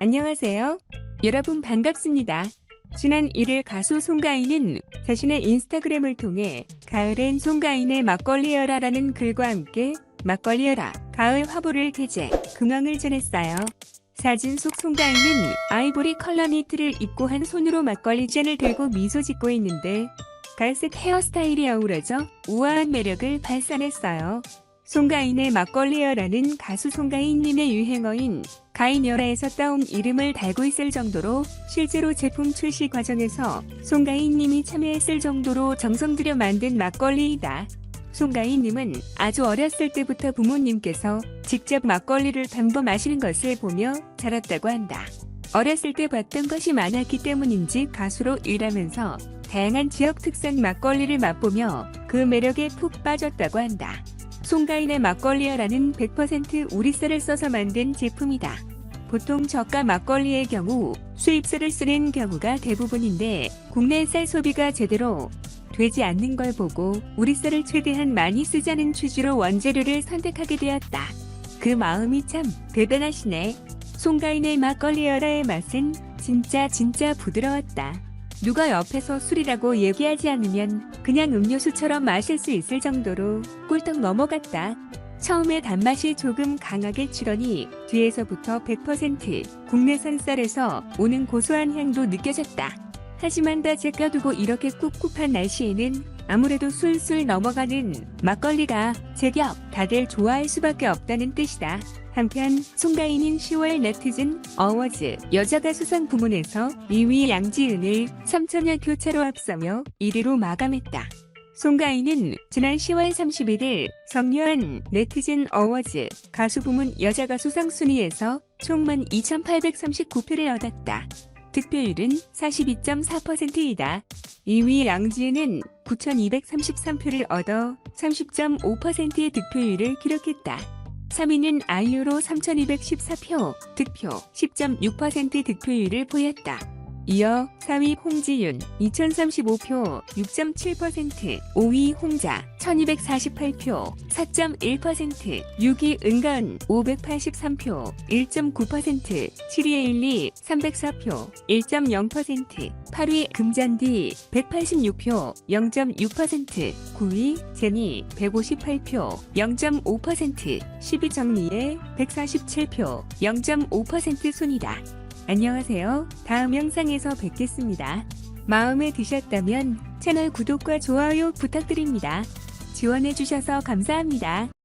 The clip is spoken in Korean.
안녕하세요. 여러분 반갑습니다. 지난 1일 가수 송가인은 자신의 인스타그램을 통해 가을엔 송가인의 막걸리여라라는 글과 함께 막걸리여라 가을 화보를 게재 근황을 전했어요. 사진 속 송가인은 아이보리 컬러 니트를 입고 한 손으로 막걸리 잔을 들고 미소 짓고 있는데 갈색 헤어스타일이 어우러져 우아한 매력을 발산했어요. 송가인의 막걸리여라는 가수 송가인님의 유행어인 가인여라에서 따온 이름을 달고 있을 정도로 실제로 제품 출시 과정에서 송가인님이 참여했을 정도로 정성 들여 만든 막걸리이다. 송가인님은 아주 어렸을 때부터 부모님께서 직접 막걸리를 담궈 마시는 것을 보며 자랐다고 한다. 어렸을 때 봤던 것이 많았기 때문인지 가수로 일하면서 다양한 지역 특산 막걸리를 맛보며 그 매력에 푹 빠졌다고 한다. 송가인의 막걸리여라는 100% 우리 쌀을 써서 만든 제품이다. 보통 저가 막걸리의 경우 수입쌀을 쓰는 경우가 대부분인데 국내 쌀 소비가 제대로 되지 않는 걸 보고 우리 쌀을 최대한 많이 쓰자는 취지로 원재료를 선택하게 되었다. 그 마음이 참 대단하시네. 송가인의 막걸리여라의 맛은 진짜 진짜 부드러웠다. 누가 옆에서 술이라고 얘기하지 않으면 그냥 음료수처럼 마실 수 있을 정도로 꿀떡 넘어갔다. 처음에 단맛이 조금 강하게 치더니 뒤에서부터 100% 국내산 쌀에서 오는 고소한 향도 느껴졌다. 하지만 다 제껴두고 이렇게 꿉꿉한 날씨에는 아무래도 술술 넘어가는 막걸리가 제격 다들 좋아할 수밖에 없다는 뜻이다. 한편 송가인인 10월 네티즌 어워즈 여자가 수상 부문에서 2위 양지은을 3천여 교차로 앞서며 1위로 마감했다. 송가인은 지난 10월 31일 성유한 네티즌 어워즈 가수 부문 여자가 수상 순위에서 총 12,839표를 얻었다. 득표율은 42.4%이다. 2위 양지은은 9,233표를 얻어 30.5%의 득표율을 기록했다. 3위는 아이유로 3,214표, 득표 10.6% 득표율을 보였다. 이어 4위 홍지윤 2,035표 6.7%, 5위 홍자 1,248표 4.1%, 6위 은가은 583표 1.9%, 7위 에일리 304표 1.0%, 8위 금잔디 186표 0.6%, 9위 제니 158표 0.5%, 10위 정리에 147표 0.5% 순이다. 안녕하세요. 다음 영상에서 뵙겠습니다. 마음에 드셨다면 채널 구독과 좋아요 부탁드립니다. 지원해주셔서 감사합니다.